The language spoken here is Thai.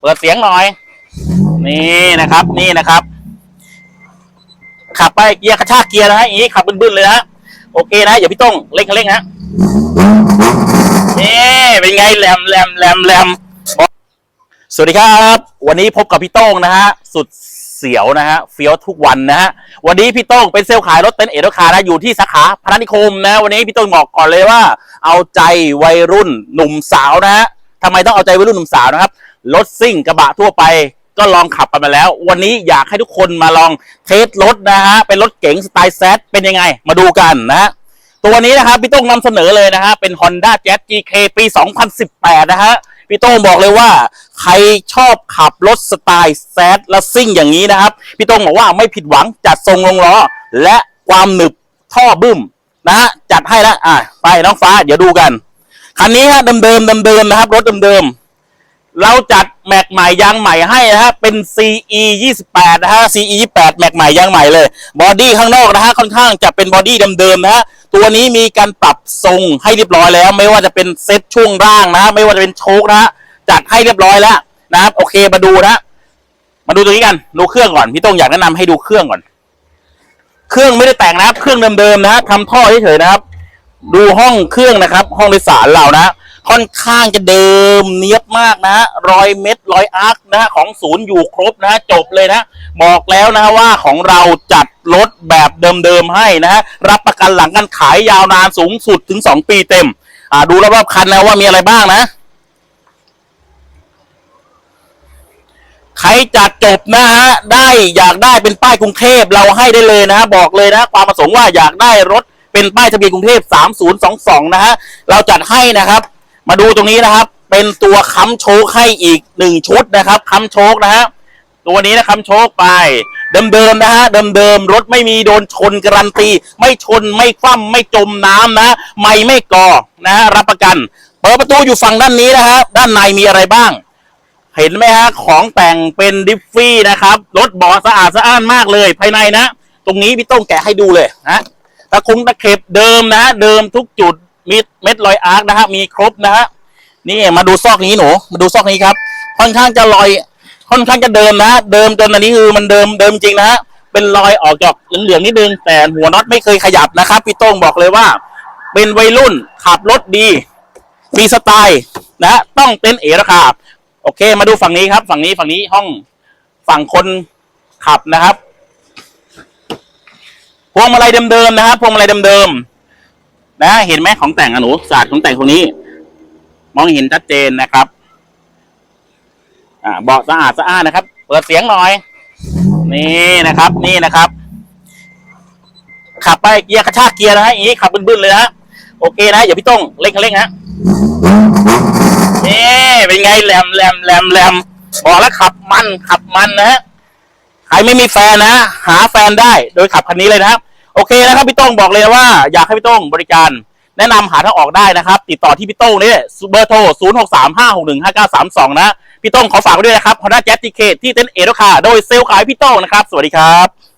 เปิดเสียงหน่อย นี่นะครับ นี่นะครับ ขับไปเกียร์กระชากเกียร์นะฮะอย่างนี้ขับบึ้นๆเลยนะโอเคนะอย่าพี่ต้องเร่งคันเร่งนะนี่เป็นไงแหลมแหลมแหลมแหลมสวัสดีครับ วันนี้พบกับพี่โต้งนะฮะสุดเสียวนะฮะเฟี้ยวทุกวันนะฮะวันนี้พี่โต้งเป็นเซลล์ขายรถเต็นท์เอรคานะอยู่ที่สาขาพนัสนิคมนะ วันนี้พี่โต้งบอกก่อนเลยว่า เอาใจวัยรุ่นหนุ่มสาวนะฮะทำไมต้องเอาใจวัยรุ่นหนุ่มสาวนะครับ รถซิ่งกระบะทั่วไป ก็ลองขับกันมาแล้ว วันนี้อยากให้ทุกคนมาลองเทสรถนะฮะเป็นรถเก๋งสไตล์แซดเป็นยังไง มาดูกันนะฮะตัวนี้นะครับพี่โต้งนำเสนอเลยนะฮะเป็น Honda Jazz GK ปี 2018 นะฮะพี่โต้งบอกเลยว่า ใครชอบขับรถสไตล์แซดและซิ่งอย่างนี้นะครับ พี่โต้งบอกว่าไม่ผิดหวังจัดทรงลงล้อ และความหนึบท่อบึ้มนะฮะจัดให้แล้วอะไปน้องฟ้าเดี๋ยวดูกัน คันนี้ฮะเดิมๆเดิมๆนะครับ รถเดิมๆ เราจัดแม็กใหม่ยางใหม่ให้นะฮะเป็น CE 28นะฮะ CE 28แม็กใหม่ยางใหม่เลยบอดี้ข้างนอกนะฮะค่อนข้างจะเป็นบอดี้เดิมๆนะฮะตัวนี้มีการปรับทรงให้เรียบร้อยแล้ว ไม่ว่าจะเป็นเซ็ตช่วงล่างนะฮะไม่ว่าจะเป็นโชคนะฮะจัดให้เรียบร้อยแล้วนะครับโอเคมาดูนะมาดูตัวนี้กันดูเครื่องก่อนพี่ต้องอยากแนะนำให้ดูเครื่องก่อน เครื่องไม่ได้แต่งนะครับ เครื่องเดิมๆนะฮะทำท่อเฉยๆนะครับ ดูห้องเครื่องนะครับ ห้องโดยสารเรานะ ค่อนข้างจะเดิมเนียบมากนะรอยเม็ดรอยอาร์คนะของศูนย์อยู่ครบนะจบเลยนะบอกแล้วนะว่าของเราจัดรถแบบเดิมๆให้นะรับประกันหลังการขายยาวนานสูงสุดถึง 2 ปีเต็ม อ่าดูรอบๆคันนะว่ามีอะไรบ้างนะใครจัดจบนะฮะได้อยากได้เป็นป้ายกรุงเทพเราให้ได้เลยนะบอกเลยนะความประสงค์ว่าอยากได้รถเป็นป้ายทะเบียนกรุงเทพ3022นะฮะเราจัดให้นะครับ มาดูตรงนี้นะครับ เป็นตัวค้ำโชคให้อีกหนึ่งชุดนะครับค้ำโชคนะฮะตัวนี้นะค้ำโชคไป เดิมๆนะฮะเดิมๆรถไม่มีโดนชนการันตี ไม่ชนไม่คว่ำไม่จมน้ำนะ ไม่ไม่ก่อนะฮะรับประกัน เปิดประตูอยู่ฝั่งด้านนี้นะฮะด้านในมีอะไรบ้าง เห็นไหมฮะของแต่งเป็นดิฟฟี่นะครับรถบาะสะอาดสะอ้านมากเลยภายในนะ ตรงนี้พี่ต้องแกะให้ดูเลยนะตะคุงตะเข็บเดิมนะ เดิมทุกจุด มีเม็ดรอยอาร์คนะฮะมีครบนะฮะนี่มาดูซอกนี้หนูมาดูซอกนี้ครับ ค่อนข้างจะรอย ค่อนข้างจะเดิมนะเดิมจนอันนี้คือมันเดิมเดิมจริงนะฮะเป็นรอยออกจากเหลืองๆนิดนึงแต่หัวน็อตไม่เคยขยับนะครับพี่โต้งบอกเลยว่า เป็นวัยรุ่นขับรถดีมีสไตล์นะต้องเต้นเอราคาโอเค มาดูฝั่งนี้ครับ ฝั่งนี้ฝั่งนี้ห้องฝั่งคนขับนะครับพวงมาลัยเดิมๆนะครับพวงมาลัยเดิมๆ นะเห็นไหมของแต่งอะหนูศาสตร์ของแต่งตรงนี้ มองเห็นชัดเจนนะครับ อ่าเบาะสะอาดสะอาดนะครับ เปิดเสียงหน่อย นี่นะครับ นี่นะครับ ขับไปเกียร์กระชากเกียร์นะฮะอย่างนี้ขับบึ้นๆเลยนะโอเคนะอย่าพี่ต้องเร่งคันเร่งนะนี่เป็นไงแหลมแหลมแหลมแหลมบอกแล้วขับมันขับมันนะฮะใครไม่มีแฟนนะหาแฟนได้ โดยขับคันนี้เลยนะครับ โอเคนะครับพี่โต้งบอกเลยว่าอยากให้พี่โต้งบริการ แนะนำหาทางออกได้นะครับ ติดต่อที่พี่โต้งนี่เบอร์โทร 0 6 3 5 6 1 5 9 3 2 นะ พี่โต้งขอฝากไว้ด้วยนะครับ Honda Jazz TK ที่เต็นท์เอโดคาโดยเซลล์ขายพี่โต้งนะครับ สวัสดีครับ